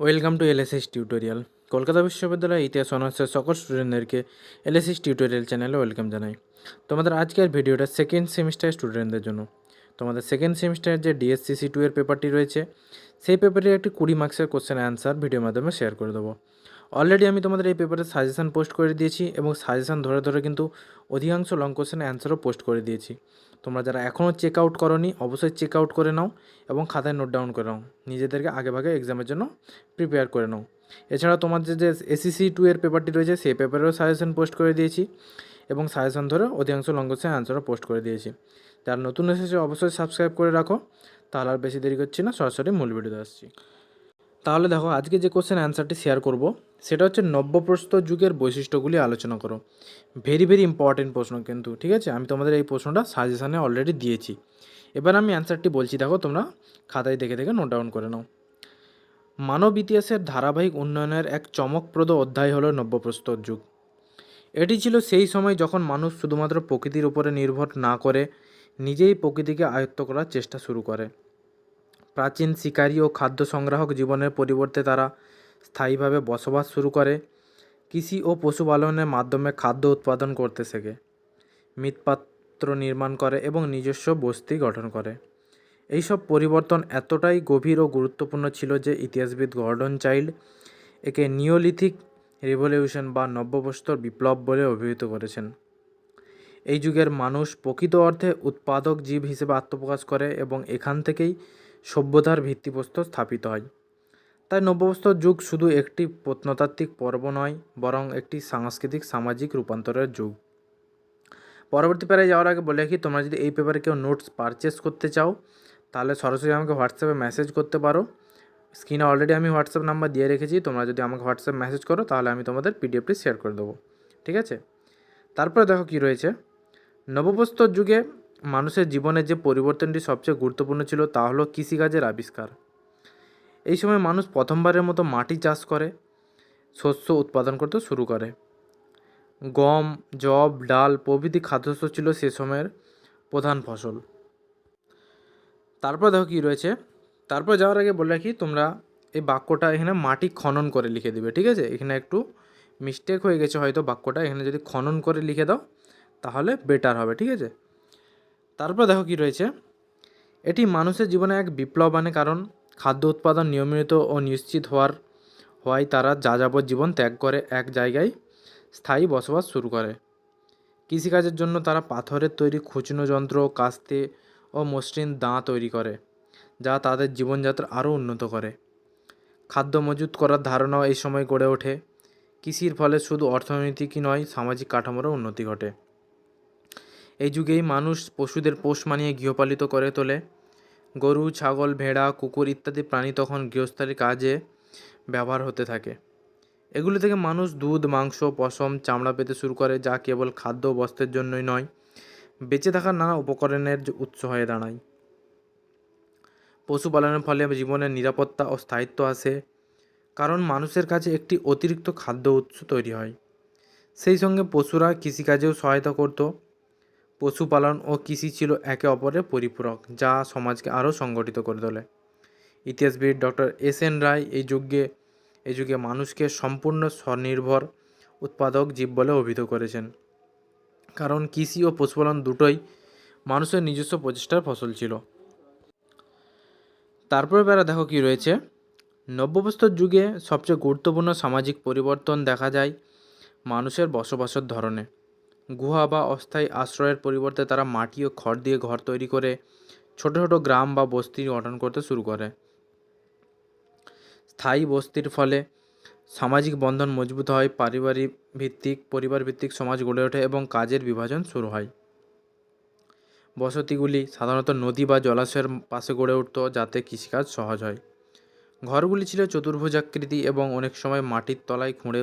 Welcome to LSS tutorial. Kolkata বিশ্ববিদ্যালয়ের ইতিহাস অনার্সের সকল স্টুডেন্টদেরকে এলএসএস টিউটোরিয়াল চ্যানেলে ওয়েলকাম জানাই। তোমাদের আজকের ভিডিওটা সেকেন্ড সেমিস্টার স্টুডেন্টদের জন্য। তোমাদের সেকেন্ড সেমিস্টারের যে ডিএসসিসি টু এর পেপারটি রয়েছে, সেই পেপারের একটি কুড়ি মার্কসের কোশ্চেন অ্যান্সার ভিডিওর মাধ্যমে শেয়ার করে দেবো। অলরেডি আমি তোমাদের এই পেপারের সাজেশন পোস্ট করে দিয়েছি এবং সাজেশন ধরে ধরে কিন্তু অধিকাংশ লং কোশ্চেন অ্যান্সারও পোস্ট করে দিয়েছি। তোমরা যারা এখনও চেক আউট করনি, অবশ্যই চেক আউট করে নাও এবং খাতায় নোট ডাউন করে নাও। নিজেদেরকে আগে ভাগে এক্সামের জন্য প্রিপেয়ার করে নাও। এছাড়া তোমাদের যে এসিসি টু এর পেপারটি রয়েছে, সেই পেপারেও সাজেশন পোস্ট করে দিয়েছি এবং সাজেশন ধরে অধিকাংশ লং কোশ্চেন অ্যান্সারও পোস্ট করে দিয়েছি। যারা নতুন এসেছে, অবশ্যই সাবস্ক্রাইব করে রাখো। তাহলে আর বেশি দেরি করছি না, সরাসরি মূল ভিডিওতে আসছি। তাহলে দেখো, আজকে যে কোশ্চেন অ্যান্সারটি শেয়ার করব সেটা হচ্ছে নব্যপ্রস্তর যুগের বৈশিষ্ট্যগুলি আলোচনা করো। ভেরি ভেরি ইম্পর্টেন্ট প্রশ্ন কিন্তু, ঠিক আছে? আমি তোমাদের এই প্রশ্নটা সাজেশানে অলরেডি দিয়েছি। এবার আমি অ্যান্সারটি বলছি, দেখো তোমরা খাতায় দেখে দেখে নোট ডাউন করে নাও। মানব ইতিহাসের ধারাবাহিক উন্নয়নের এক চমকপ্রদ অধ্যায় হলো নব্যপ্রস্তর যুগ। এটি ছিল সেই সময় যখন মানুষ শুধুমাত্র প্রকৃতির উপরে নির্ভর না করে নিজেই প্রকৃতিকে আয়ত্ত করার চেষ্টা শুরু করে। প্রাচীন শিকারী ও খাদ্য সংগ্রাহক জীবনের পরিবর্তে তারা স্থায়ীভাবে বসবাস শুরু করে। কৃষি ও পশুপালনের মাধ্যমে খাদ্য উৎপাদন করতে শেখে। মৃৎপাত্র নির্মাণ করে এবং নিজস্ব বস্তি গঠন করে। এইসব পরিবর্তন এতটাই গভীর ও গুরুত্বপূর্ণ ছিল যে ইতিহাসবিদ গর্ডন চাইল্ড একে নিওলিথিক রিভলিউশন বা নব্যপ্রস্তর বিপ্লব বলে অভিহিত করেছেন। এই যুগের মানুষ প্রকৃত অর্থে উৎপাদক জীব হিসেবে আত্মপ্রকাশ করে এবং এখান থেকেই সভ্যতার ভিত্তিপ্রস্তর স্থাপিত হয়। তাই নব্যপ্রস্তর যুগ শুধু একটি প্রত্নতাত্ত্বিক পর্ব নয়, বরং একটি সাংস্কৃতিক, সামাজিক রূপান্তরের যুগ। পরবর্তী প্যারায় যাওয়ার আগে বলে রাখি, তোমরা যদি এই পেপারে কেউ নোটস পারচেস করতে চাও, তাহলে সরাসরি আমাকে হোয়াটসঅ্যাপে মেসেজ করতে পারো। স্ক্রিনে অলরেডি আমি হোয়াটসঅ্যাপ নাম্বার দিয়ে রেখেছি, তোমরা যদি আমাকে হোয়াটসঅ্যাপ মেসেজ করো, তাহলে আমি তোমাদের পিডিএফটি শেয়ার করে দেবো। ঠিক আছে? তারপরে দেখো কি রয়েছে। নবপ্রস্তর যুগে মানুষের জীবনে যে পরিবর্তনটি সবচেয়ে গুরুত্বপূর্ণ ছিল, তা হলো কৃষিকাজের আবিষ্কার। এই সময় মানুষ প্রথমবারের মতো মাটি চাষ করে, শস্য উৎপাদন করতে শুরু করে। গম জব ডাল প্রভৃতি খাদ্যশস্য ছিল সে সময়ের প্রধান ফসল। তারপর দেখো কী রয়েছে? তারপর যাওয়ার আগে বলে রাখি, তোমরা এই বাক্যটা এখানে মাটি খনন করে লিখে দিবে, ঠিক আছে? এখানে একটু মিস্টেক হয়ে গেছে হয়তো বাক্যটা, এখানে যদি খনন করে লিখে দাও, তাহলে বেটার হবে, ঠিক আছে? তারপর দেখো কি রয়েছে? এটি মানুষের জীবনে এক বিপ্লব আনে কারণ। খাদ্য উৎপাদন নিয়মিত ও নিশ্চিত হওয়ার, হওয়ায় তারা যাযাবর জীবন ত্যাগ করে এক জায়গায় স্থায়ী বসবাস শুরু করে। কৃষিকাজের জন্য তারা পাথরের তৈরি খুচনো যন্ত্র, কাস্তে ও মসৃণ দাঁ তৈরি করে, যা তাদের জীবনযাত্রা আরও উন্নত করে। খাদ্য মজুত করার ধারণাও এই সময় গড়ে ওঠে। কৃষির ফলে শুধু অর্থনৈতিকই নয়, সামাজিক কাঠামোরও উন্নতি ঘটে। এই যুগেই মানুষ পশুদের পোষ মানিয়ে গৃহপালিত করে তোলে। গরু, ছাগল, ভেড়া, কুকুর ইত্যাদি প্রাণী তখন গৃহস্থালির কাজে ব্যবহার হতে থাকে। এগুলি থেকে মানুষ দুধ, মাংস, পশম, চামড়া পেতে শুরু করে, যা কেবল খাদ্য বস্ত্রের জন্যই নয়, বেঁচে থাকার নানা উপকরণের উৎস হয়ে দাঁড়ায়। পশুপালনের ফলে জীবনের নিরাপত্তা ও স্থায়িত্ব আসে, কারণ মানুষের কাছে একটি অতিরিক্ত খাদ্য উৎস তৈরি হয়। সেই সঙ্গে পশুরা কৃষিকাজেও সহায়তা করত পশুপালন ও কৃষি ছিল একে অপরের পরিপূরক, যা সমাজকে আরও সংগঠিত করে তোলে। ইতিহাসবিদ ডক্টর এস এন রায় এই যুগে এই যুগে মানুষকে সম্পূর্ণ স্বনির্ভর উৎপাদক জীব বলে অভিহিত করেছেন। কারণ কৃষি ও পশুপালন দুটোই মানুষের নিজস্ব প্রচেষ্টার ফসল ছিল। তারপরে বেড়া দেখো কি রয়েছে। নব্যপ্রস্তর যুগে সবচেয়ে গুরুত্বপূর্ণ সামাজিক পরিবর্তন দেখা যায় মানুষের বসবাসের ধরনে। গুহা বা অস্থায়ী আশ্রয়ের পরিবর্তে তারা মাটি ও খড় দিয়ে ঘর তৈরি করে ছোট ছোট গ্রাম বা বস্তি গঠন করতে শুরু করে। স্থায়ী বস্তির ফলে সামাজিক বন্ধন মজবুত হয় পারিবারিক ভিত্তিক পরিবার ভিত্তিক সমাজ গড়ে ওঠে এবং কাজের বিভাজন শুরু হয়। বসতিগুলি সাধারণত নদী বা জলাশয়ের পাশে গড়ে উঠত যাতে কৃষিকাজ সহজ হয়। ঘরগুলি ছিল চতুর্ভুজাকৃতি এবং অনেক সময় মাটির তলায় খুঁড়ে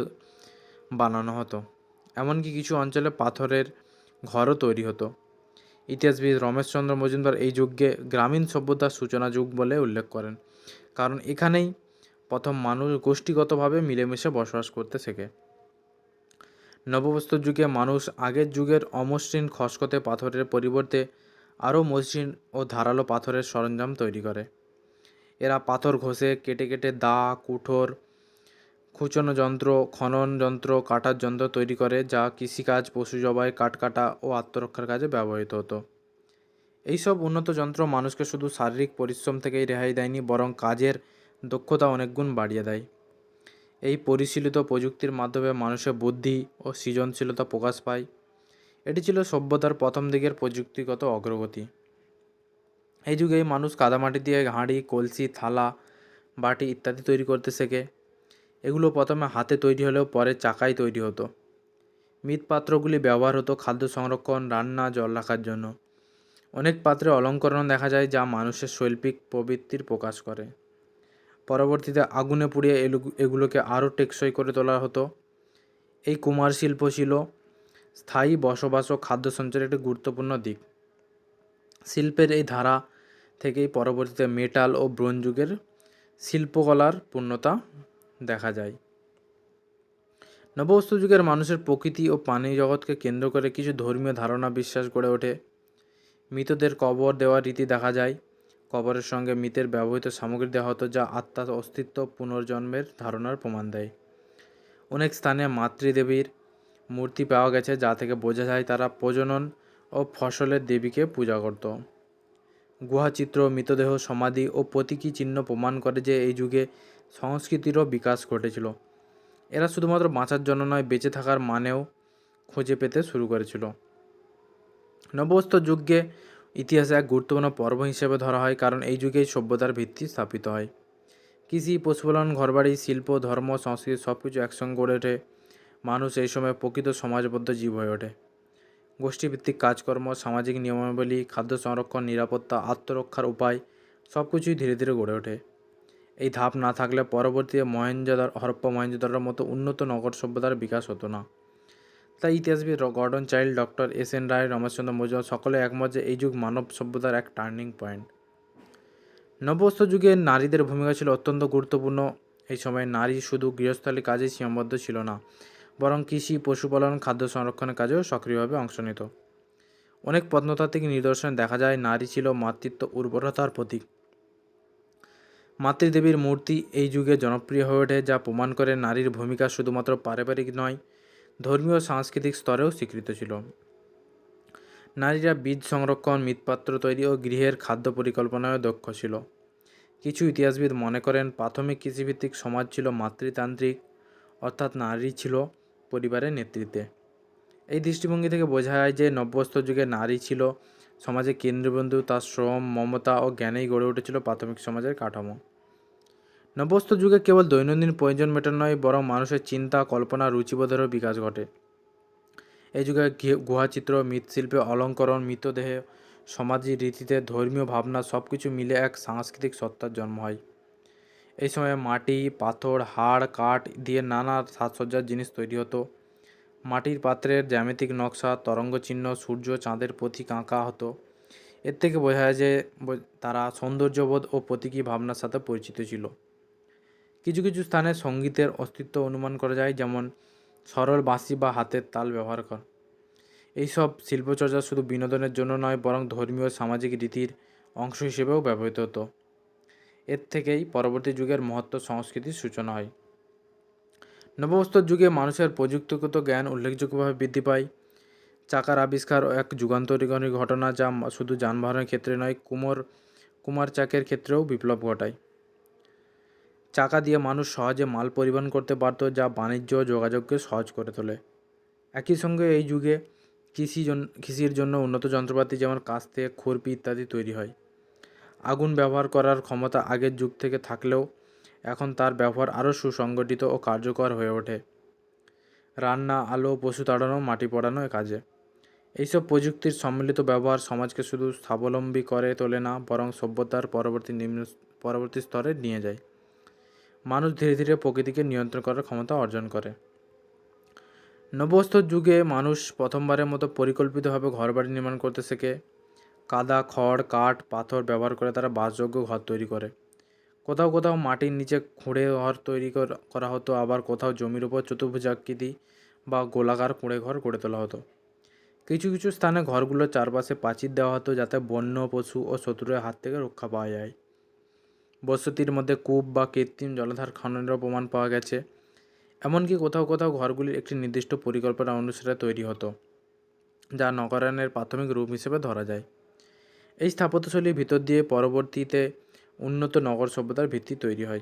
বানানো হতো। এমনকি কিছু অঞ্চলে পাথরের ঘরও তৈরি হতো। ইতিহাসবিদ রমেশচন্দ্র মজুমদার এই যুগকে গ্রামীণ সভ্যতার সূচনা যুগ বলে উল্লেখ করেন। কারণ এখানেই প্রথম মানুষ গোষ্ঠীগতভাবে মিলেমিশে বসবাস করতে শেখে। নববস্ত্র যুগে মানুষ আগের যুগের অমসৃণ খসখতে পাথরের পরিবর্তে আরও মসৃণ ও ধারালো পাথরের সরঞ্জাম তৈরি করে। এরা পাথর ঘষে, কেটে কেটে দা, কুঠোর খুচনো যন্ত্র, খনন যন্ত্র, কাটার যন্ত্র তৈরি করে যা কৃষিকাজ, পশু জবাই, কাঠ কাটা ও আত্মরক্ষার কাজে ব্যবহৃত হতো। এইসব উন্নত যন্ত্র মানুষকে শুধু শারীরিক পরিশ্রম থেকেই রেহাই দেয়নি, বরং কাজের দক্ষতা অনেক গুণ বাড়িয়ে দেয়। এই পরিশীলিত প্রযুক্তির মাধ্যমে মানুষের বুদ্ধি ও সৃজনশীলতা প্রকাশ পায়। এটি ছিল সভ্যতার প্রথম দিকের প্রযুক্তিগত অগ্রগতি। এই যুগে মানুষ কাদামাটি দিয়ে হাঁড়ি, কলসি, থালা, বাটি ইত্যাদি তৈরি করতে শেখে। এগুলো প্রথমে হাতে তৈরি হলেও পরে চাকায় তৈরি হতো। মৃৎপাত্রগুলি ব্যবহার হতো খাদ্য সংরক্ষণ, রান্না, জল রাখার জন্য। অনেক পাত্রে অলঙ্করণ দেখা যায় যা মানুষের শৈল্পিক প্রবৃত্তির প্রকাশ করে। পরবর্তীতে আগুনে পুড়িয়ে এগুলোকে আরও টেকসই করে তোলা হতো। এই কুমার শিল্প ছিল স্থায়ী বসবাস ও খাদ্য সঞ্চয়ের একটি গুরুত্বপূর্ণ দিক। শিল্পের এই ধারা থেকেই পরবর্তীতে মেটাল ও ব্রোঞ্জ যুগের শিল্পকলার পূর্ণতা দেখা যায়। নববস্তু যুগের মানুষের প্রকৃতি ও পানি জগৎকে কেন্দ্র করে কিছু ধর্মীয় ধারণা বিশ্বাস গড়ে ওঠে। মৃতদের কবর দেওয়ার রীতি দেখা যায়। কবরের সঙ্গে মৃতের ব্যবহৃত সামগ্রী দেওয়া হতো যা আত্মার অস্তিত্ব পুনর্জন্মের ধারণার প্রমাণ দেয়। অনেক স্থানে মাতৃদেবীর মূর্তি পাওয়া গেছে যা থেকে বোঝা যায় তারা প্রজনন ও ফসলের দেবীকে পূজা করত। গুহাচিত্র মৃতদেহ, সমাধি ও প্রতীকী চিহ্ন প্রমাণ করে যে এই যুগে সংস্কৃতিরও বিকাশ ঘটেছিল। এরা শুধুমাত্র বাঁচার জন্য নয়, বেঁচে থাকার মানেও খুঁজে পেতে শুরু করেছিল। নববস্ত যুগে ইতিহাসে এক গুরুত্বপূর্ণ পর্ব হিসেবে ধরা হয়, কারণ এই যুগেই সভ্যতার ভিত্তি স্থাপিত হয়। কৃষি, পশুপালন, ঘরবাড়ি, শিল্প, ধর্ম, সংস্কৃতি সব কিছু একসঙ্গে গড়ে ওঠে। মানুষ এই সময় প্রকৃত সমাজবদ্ধ জীব হয়ে ওঠে। গোষ্ঠীভিত্তিক কাজকর্ম, সামাজিক নিয়মাবলী, খাদ্য সংরক্ষণ, নিরাপত্তা, আত্মরক্ষার উপায় সব কিছুই ধীরে ধীরে গড়ে ওঠে। এই ধাপ না থাকলে পরবর্তীতে মহেঞ্জোদার হরপ্পা মহেঞ্জোদারোর মতো উন্নত নগর সভ্যতার বিকাশ হতো না। তাই ইতিহাসবিদ Gordon Childe doctor S N Roy, Rameshchandra Majumdar সকলে একমত যে এই যুগ মানব সভ্যতার এক টার্নিং পয়েন্ট নববস্ত যুগে নারীদের ভূমিকা ছিল অত্যন্ত গুরুত্বপূর্ণ। এই সময় নারী শুধু গৃহস্থালী কাজেই সীমাবদ্ধ ছিল না, বরং কৃষি, পশুপালন, খাদ্য সংরক্ষণের কাজেও সক্রিয়ভাবে অংশ নিত। অনেক প্রত্নতাত্ত্বিক নিদর্শনে দেখা যায়, নারী ছিল মাতৃত্ব, উর্বরতার প্রতীক। মাতৃদেবীর মূর্তি এই যুগে জনপ্রিয় হয়ে ওঠে, যা প্রমাণ করে নারীর ভূমিকা শুধুমাত্র পারিবারিক নয়, ধর্মীয় সাংস্কৃতিক স্তরেও স্বীকৃত ছিল। নারীরা বীজ সংরক্ষণ, মৃৎপাত্র তৈরি ও গৃহের খাদ্য পরিকল্পনায় দক্ষ ছিল। কিছু ইতিহাসবিদ মনে করেন, প্রাথমিক কৃষিভিত্তিক সমাজ ছিল মাতৃতান্ত্রিক, অর্থাৎ নারী ছিল পরিবারের নেতৃত্বে। এই দৃষ্টিভঙ্গি থেকে বোঝা যায় যে নব্যস্ত যুগে নারী ছিল সমাজের কেন্দ্রবিন্দু, তার শ্রম, মমতা ও জ্ঞানেই গড়ে উঠেছিল প্রাথমিক সমাজের কাঠামো। নব্যস্ত যুগে কেবল দৈনন্দিন প্রয়োজন মেটানো নয়, বরং মানুষের চিন্তা, কল্পনা, রুচিবোধেরও বিকাশ ঘটে। এই যুগে গৃহ- গুহাচিত্র, মৃৎশিল্পে অলঙ্করণ, মৃতদেহ সমাজী রীতিতে ধর্মীয় ভাবনা সব কিছু মিলে এক সাংস্কৃতিক সত্তার জন্ম হয়। এই সময়ে মাটি, পাথর, হাড়, কাঠ দিয়ে নানা সাজসজ্জার জিনিস তৈরি হতো। মাটির পাত্রের জ্যামিতিক নকশা তরঙ্গ চিহ্ন সূর্য, চাঁদের প্রতীক আঁকা হতো। এর থেকে বোঝা যায় যে তারা সৌন্দর্যবোধ ও প্রতীকী ভাবনার সাথে পরিচিত ছিল। কিছু কিছু স্থানে সঙ্গীতের অস্তিত্ব অনুমান করা যায়, যেমন সরল বাঁশি বা হাতের তাল ব্যবহার কর। এইসব শিল্পচর্চা শুধু বিনোদনের জন্য নয়, বরং ধর্মীয় সামাজিক রীতির অংশ হিসেবেও ব্যবহৃত হতো। এর থেকেই পরবর্তী যুগের মহত্ব সংস্কৃতির সূচনা হয়। নববস্তর যুগে মানুষের প্রযুক্তিগত জ্ঞান উল্লেখযোগ্যভাবে বৃদ্ধি পায়। চাকার আবিষ্কার এক যুগান্তরিকরী ঘটনা যা শুধু যানবাহনের ক্ষেত্রে নয়, কুমোর, কুমার চাকের ক্ষেত্রেও বিপ্লব ঘটায়। চাকা দিয়ে মানুষ সহজে মাল পরিবহন করতে পারত, যা বাণিজ্য যোগাযোগকে সহজ করে তোলে। একই সঙ্গে এই যুগে কৃষি কৃষির জন্য উন্নত যন্ত্রপাতি যেমন কাস্তে, খুরপি ইত্যাদি তৈরি হয়। আগুন ব্যবহার করার ক্ষমতা আগের যুগ থেকে থাকলেও এখন তার ব্যবহার আরও সুসংগঠিত ও কার্যকর হয়ে ওঠে। রান্না, আলো, পশু তাড়ানো, মাটি পড়ানো এ কাজে। এইসব প্রযুক্তির সম্মিলিত ব্যবহার সমাজকে শুধু স্বাবলম্বী করে তোলে না, বরং সভ্যতার পরবর্তী নিম্ন, পরবর্তী স্তরে নিয়ে যায়। মানুষ ধীরে ধীরে প্রকৃতিকে নিয়ন্ত্রণ করার ক্ষমতা অর্জন করে। নবস্থ যুগে মানুষ প্রথমবারের মতো পরিকল্পিতভাবে ঘরবাড়ি নির্মাণ করতে শেখে। কাদা, খড়, কাঠ, পাথর ব্যবহার করে তারা বাসযোগ্য ঘর তৈরি করে। কোথাও কোথাও মাটির নিচে খুঁড়ে ঘর তৈরি করা হতো, আবার কোথাও জমির উপর চতুর্ভুজাকৃতি বা গোলাকার কুঁড়ে ঘর গড়ে তোলা হতো। কিছু কিছু স্থানে ঘরগুলোর চারপাশে প্রাচীর দেওয়া হতো যাতে বন্য, পশু ও শত্রুর হাত থেকে রক্ষা পাওয়া যায়। বসতির মধ্যে কূপ বা কৃত্রিম জলাধার খননেরও প্রমাণ পাওয়া গেছে। এমনকি কোথাও কোথাও ঘরগুলির একটি নির্দিষ্ট পরিকল্পনা অনুসারে তৈরি হতো, যা নগরায়ণের প্রাথমিক রূপ হিসেবে ধরা যায়। এই স্থাপত্যশৈলীর ভিতর দিয়ে পরবর্তীতে উন্নত নগর সভ্যতার ভিত্তি তৈরি হয়।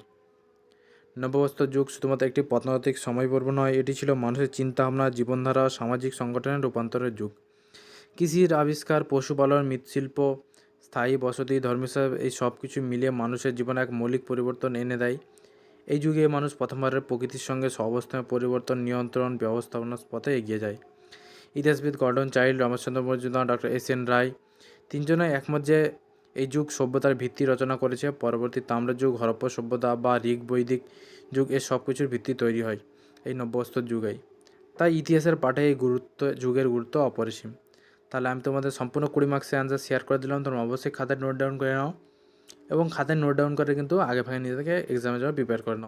নববস্ত্র যুগ শুধুমাত্র একটি প্রত্নতাত্ত্বিক সময়পর্ব নয়, এটি ছিল মানুষের চিন্তাভাবনা, জীবনধারা, সামাজিক সংগঠনের রূপান্তরের যুগ। কৃষির আবিষ্কার, পশুপালন, মৃৎশিল্প, স্থায়ী বসতি, ধর্মীয় এই সব কিছু মিলিয়ে মানুষের জীবনে এক মৌলিক পরিবর্তন এনে দেয়। এই যুগে মানুষ প্রথমবারের প্রকৃতির সঙ্গে সহাবস্থানের পরিবর্তন, নিয়ন্ত্রণ, ব্যবস্থাপনার পথে এগিয়ে যায়। ইতিহাসবিদ Gordon Childe, Rameshchandra Majumdar, doctor S N Roy তিনজনে একমত যে এই যুগ সভ্যতার ভিত্তি রচনা করেছে। পরবর্তী তাম্রযুগ হরপ্পা সভ্যতা বা ঋগ বৈদিক যুগ এ সব কিছুর ভিত্তি তৈরি হয় এই নব্যস্তর যুগেই। তাই ইতিহাসের পাঠে এই গুরুত্ব, যুগের গুরুত্ব অপরিসীম। তাহলে আমি তোমাদের সম্পূর্ণ কুড়ি মার্কসের অ্যান্সার শেয়ার করে দিলাম। তোমরা অবশ্যই খাতায় নোট ডাউন করে নাও এবং খাতায় নোট ডাউন করে কিন্তু আগে ভাগে নিজেদেরকে এক্সামের জন্য প্রিপেয়ার করে নাও।